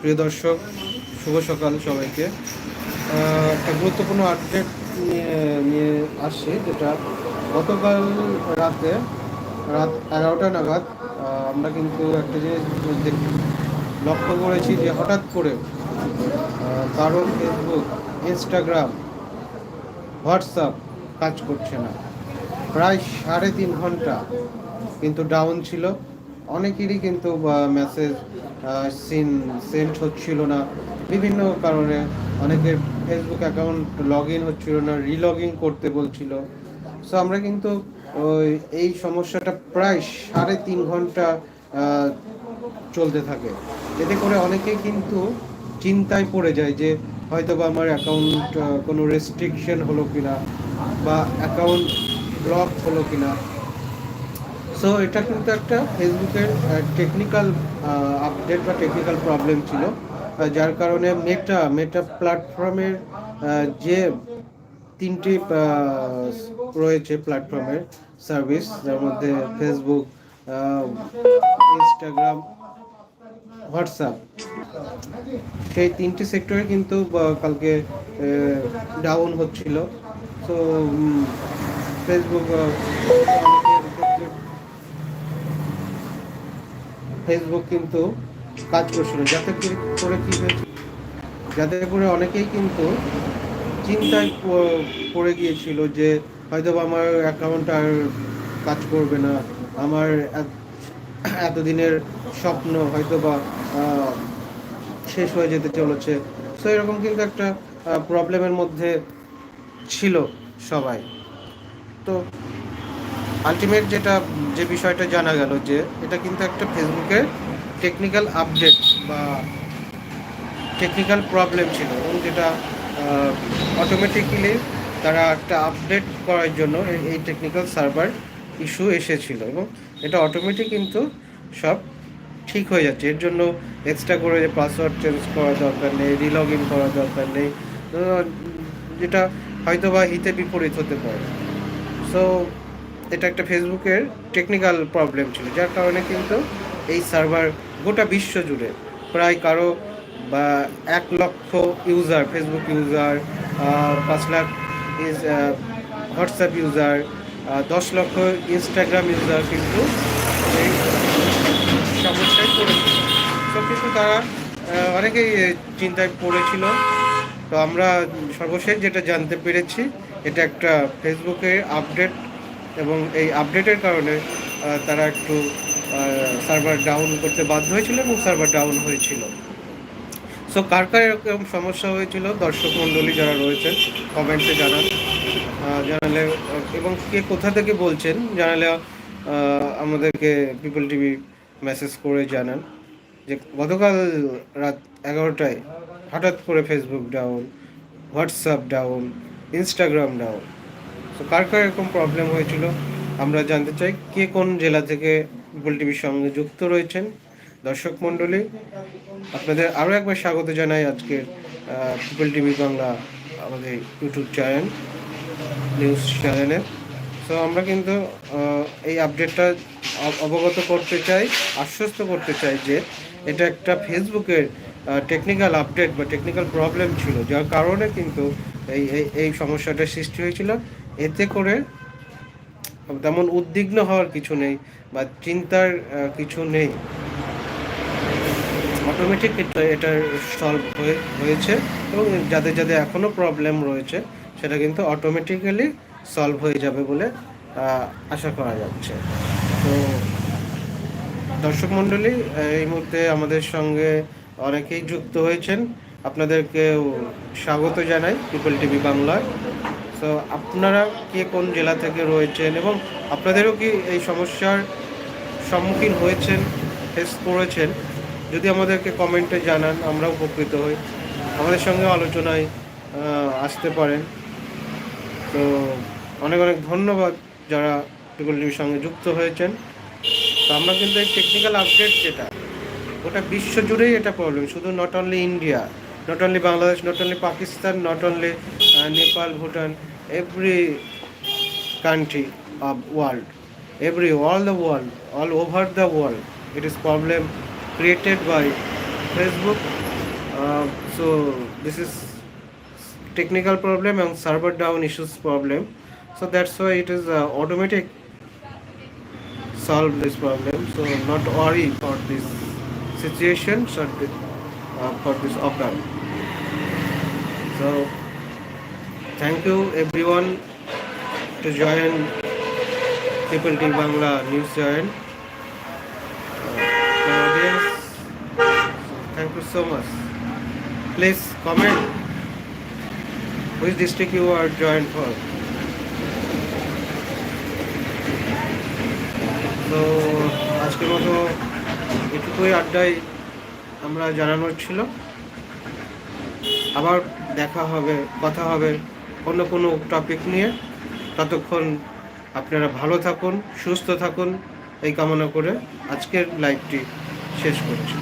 প্রিয় দর্শক, শুভ সকাল সবাইকে। একটা গুরুত্বপূর্ণ আপডেট নিয়ে নিয়ে আসছি, যেটা গতকাল রাতে, রাত এগারোটা নাগাদ আমরা কিন্তু একটা জিনিস লক্ষ্য করেছি যে হঠাৎ করে কারও ফেসবুক ইনস্টাগ্রাম হোয়াটসঅ্যাপ কাজ করছে না। প্রায় সাড়ে তিন ঘণ্টা কিন্তু ডাউন ছিল। অনেকেরই কিন্তু মেসেজ সিন সেন্ড হচ্ছিল না। বিভিন্ন কারণে অনেকের ফেসবুক অ্যাকাউন্ট লগ ইন হচ্ছিল না রিলগ ইন করতে বলছিল। সো আমরা কিন্তু এই সমস্যাটা প্রায় সাড়ে তিন ঘণ্টা চলতে থাকে। এতে করে অনেকেই কিন্তু চিন্তায় পড়ে যায় যে হয়তো বা আমার অ্যাকাউন্ট কোনো রেস্ট্রিকশন হলো কিনা বা অ্যাকাউন্ট ব্লক হলো কিনা। সো এটা কিন্তু একটা ফেসবুকের টেকনিক্যাল আপডেট বা টেকনিক্যাল প্রবলেম ছিল যার কারণে মেটা মেটা প্ল্যাটফর্মের যে তিনটি রয়েছে প্ল্যাটফর্মের সার্ভিস যার মধ্যে ফেসবুক ইনস্টাগ্রাম হোয়াটসঅ্যাপ সেই তিনটি সেক্টরে কিন্তু কালকে ডাউন হচ্ছিল। তো ফেসবুক ফেসবুক কিন্তু কাজ করছিল। যাতে করে কি হয়েছে? যাতে করে অনেকেই কিন্তু চিন্তায় পড়ে গিয়েছিল যে হয়তো আমার অ্যাকাউন্ট আর কাজ করবে না। আমার এতদিনের স্বপ্ন হয়তো বা শেষ হয়ে যেতে চলেছে। তো এরকম কিন্তু একটা প্রবলেমের মধ্যে ছিল সবাই। তো আলটিমেট যেটা, যে বিষয়টা জানা গেল যে, এটা কিন্তু একটা ফেসবুকের টেকনিক্যাল আপডেট বা টেকনিক্যাল প্রবলেম ছিল এবং যেটা অটোমেটিক্যালি তারা একটা আপডেট করার জন্য এই- টেকনিক্যাল সার্ভার ইস্যু এসেছিল এবং এটা অটোমেটিক কিন্তু সব ঠিক হয়ে যাচ্ছে। এর জন্য এক্সট্রা করে যে পাসওয়ার্ড চেঞ্জ করার দরকার নেই রিলগ ইন করার দরকার নেই যেটা হয়তো বা হিতে বিপরীত হতে পারে। সো এটা একটা ফেসবুকের টেকনিক্যাল প্রবলেম ছিল, যার কারণে কিন্তু এই সার্ভার গোটা বিশ্ব জুড়ে প্রায় কারও, বা এক লক্ষ ইউজার ফেসবুক ইউজার পাঁচ লাখ হোয়াটসঅ্যাপ ইউজার দশ লক্ষ ইনস্টাগ্রাম ইউজার কিন্তু এই সমস্যায় পড়েছিল। সব কিন্তু তারা অনেকেই চিন্তায় পড়েছিল। তো আমরা সর্বশেষ যেটা জানতে পেরেছি, এটা একটা ফেসবুকে আপডেট এবং এই আপডেটের কারণে তারা একটু সার্ভার ডাউন করতে বাধ্য হয়েছিল এবং সার্ভার ডাউন হয়েছিল। সো কার কার এরকম সমস্যা হয়েছিল? দর্শক মণ্ডলী যারা রয়েছেন কমেন্টে জানান। জানালে এবং কে কোথা থেকে বলছেন, জানালে আমাদেরকে পিপল টিভি মেসেজ করে জানান। যে গতকাল রাত এগারোটায় হঠাৎ করে Facebook down WhatsApp down Instagram down তো কার কার এরকম প্রবলেম হয়েছিল? আমরা জানতে চাই, কে কোন জেলা থেকে পিপল টিভির সঙ্গে যুক্ত রয়েছেন? দর্শক মণ্ডলী, আপনাদের আরও একবার স্বাগত জানাই আজকের পিপল টিভি বাংলা, আমাদের ইউটিউব চ্যানেল নিউজ চ্যানেলে তো আমরা কিন্তু এই আপডেটটা অবগত করতে চাই, আশ্বস্ত করতে চাই যে এটা একটা ফেসবুকের টেকনিক্যাল আপডেট বা টেকনিক্যাল প্রবলেম ছিল, যার কারণে কিন্তু এই, এই- সমস্যাটার সৃষ্টি হয়েছিল। এতে করে তেমন উদ্বিগ্ন হওয়ার কিছু নেই বা চিন্তার কিছু নেই। অটোমেটিক এটা সলভ হয়ে, হয়েছে এবং যাদের যাদের এখনও প্রবলেম রয়েছে, সেটা কিন্তু অটোমেটিক্যালি সলভ হয়ে যাবে বলে আশা করা যাচ্ছে। তো দর্শক মণ্ডলী, এই মুহূর্তে আমাদের সঙ্গে অনেকেই যুক্ত হয়েছেন। আপনাদেরকেও স্বাগত জানাই পিপল টিভি বাংলায় তো আপনারা কে কোন জেলা থেকে রয়েছেন এবং আপনাদেরও কি এই সমস্যার সম্মুখীন হয়েছেন ফেস করেছেন? যদি আমাদেরকে কমেন্টে জানান, আমরা উপকৃত হই। আমাদের সঙ্গে আলোচনায় আসতে পারেন। তো, অনেক অনেক ধন্যবাদ যারা টিভির সঙ্গে যুক্ত হয়েছেন। তো আমরা কিন্তু এই টেকনিক্যাল আপডেট যেটা, গোটা বিশ্ব জুড়েই এটা প্রবলেম শুধু not only India not only Bangladesh not only Pakistan not only Nepal Bhutan every country of world every all the world all over the world it is problem created by facebook. Uh, so this is technical problem and server down issues problem. So that's why it is uh, automatic solve this problem. So not worry for this situation so, uh, for this occur. So thank you everyone to join people T Bangla news join thank you so much please comment which district you are join for তো আজকের মতো এটুকুই আড্ডায় আমরা জানানোর ছিল। আবার দেখা হবে, কথা হবে। অন্য কোনো টপিক নিয়ে। ততক্ষণ আপনারা ভালো থাকুন, সুস্থ থাকুন। এই কামনা করে আজকের লাইভটি শেষ করছি।